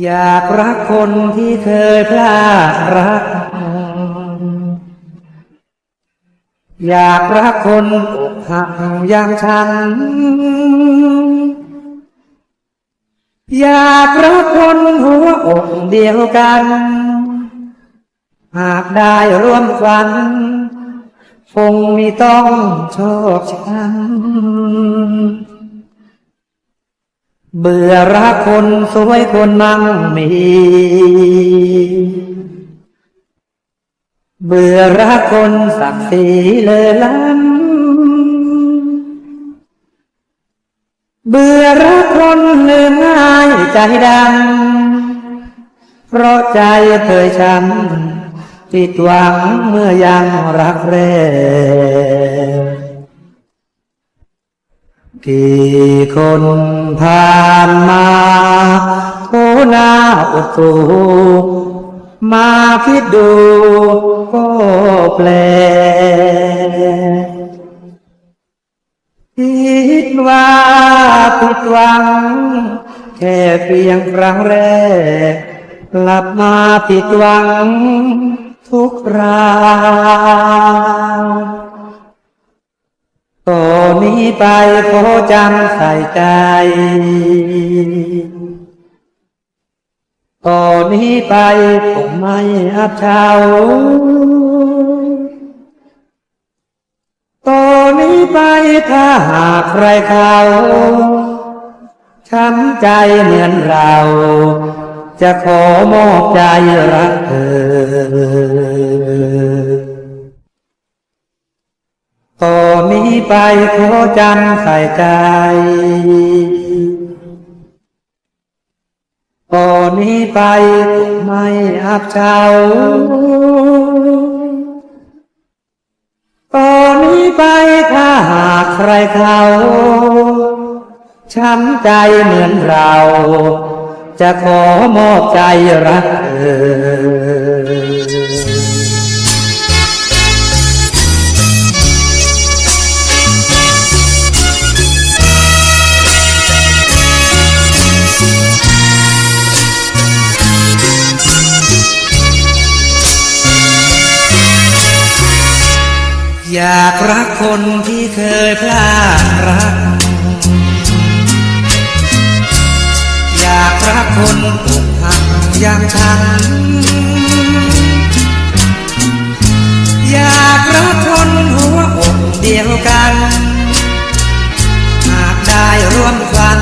อยากรักคนที่เคยพลาดรัก อยอกรักคนอกหักอย่างฉัน อยากรักคนหัวอกเดียวกัน หากได้ร่วมฝัน คงมีต้องโชคช้ำ เบื่อรักคนสวยคนมั่งมี เบื่อรักคนสักดิ์ศรีเลอล้ำเบื่อรักคนลืมง่ายใจดำเพราะใจเคยช้ำผิดหวังเมื่อยังรักแรก กี่คนผ่านมาโคหน้าอดสูมาคิดดูก็แปลคิดว่าผิดหวัง แค่เพียงครั้งแรก กลับมาผิดหวังทุกราว นี้ไปขอจำใส่ใจ ต่อนนี้ไปผมไม่อับเชาต่อนนี้ไปถ้าหากใครเขาช้ำใจเหมือนเรา จะขอมอบใจรักเธอ ต่อนนี้ไปขอจำใส่ใจต่อนนี้ไปไม่อับเฉาต่อนนี้ไปถ้าหากใครเขาช้ำใจเหมือนเรา จะขอมอบใจรักเธอ อยากรักคนที่เคยพลาดรัก อยากรักคนอกหักอย่างฉัน อยากรักคนหัวอกเดียวกัน หากได้ร่วมควัน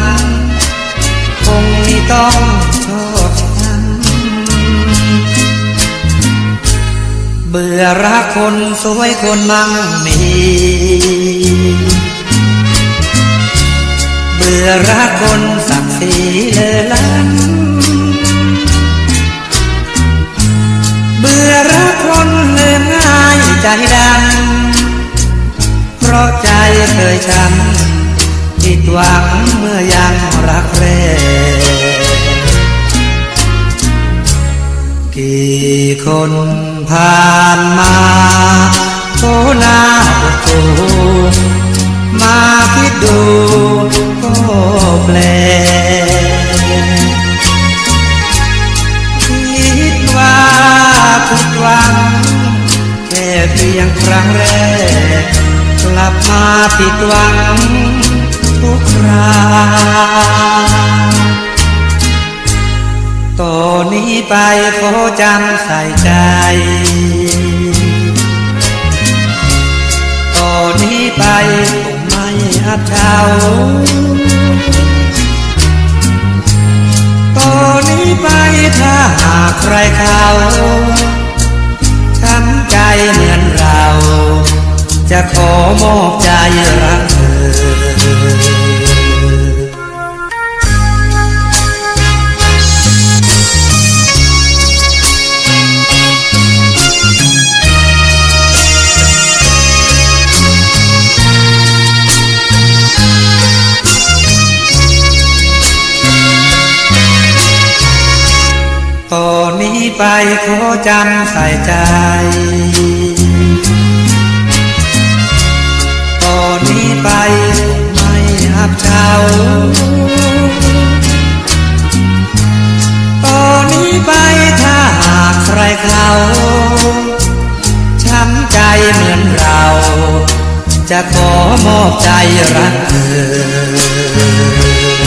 คงมีต้อง เบื่อรักคนสวยคนมั่งมี เบื่อรักคนสักดิ์ศรีเลอล้ำเบื่อรักคนลืมง่ายใจดำเพราะใจเคยช้ำผิดหวังเมื่อยังรักแรก กี่คนผ่านมาโคหน้าอดสูมาคิดดูก็แปลคิดว่าผิดหวังแค่เพียงครั้งแรก กลับมาผิดหวังทุกคราว ต่อนนี้ไปขอจำใส่ใจต่อนนี้ไปผมไม่อับเฉาต่อนนี้ไปถ้าหากใครเขาช้ำใจเหมือนเรา จะขอมอบใจรักเธอ ต่อนนี้ไปขอจำใส่ใจต่อนนี้ไปไม่หับเช้าต่อนนี้ไปถ้าหากใครเขาช้ำใจเหมือนเรา จะขอมอบใจรักเธอ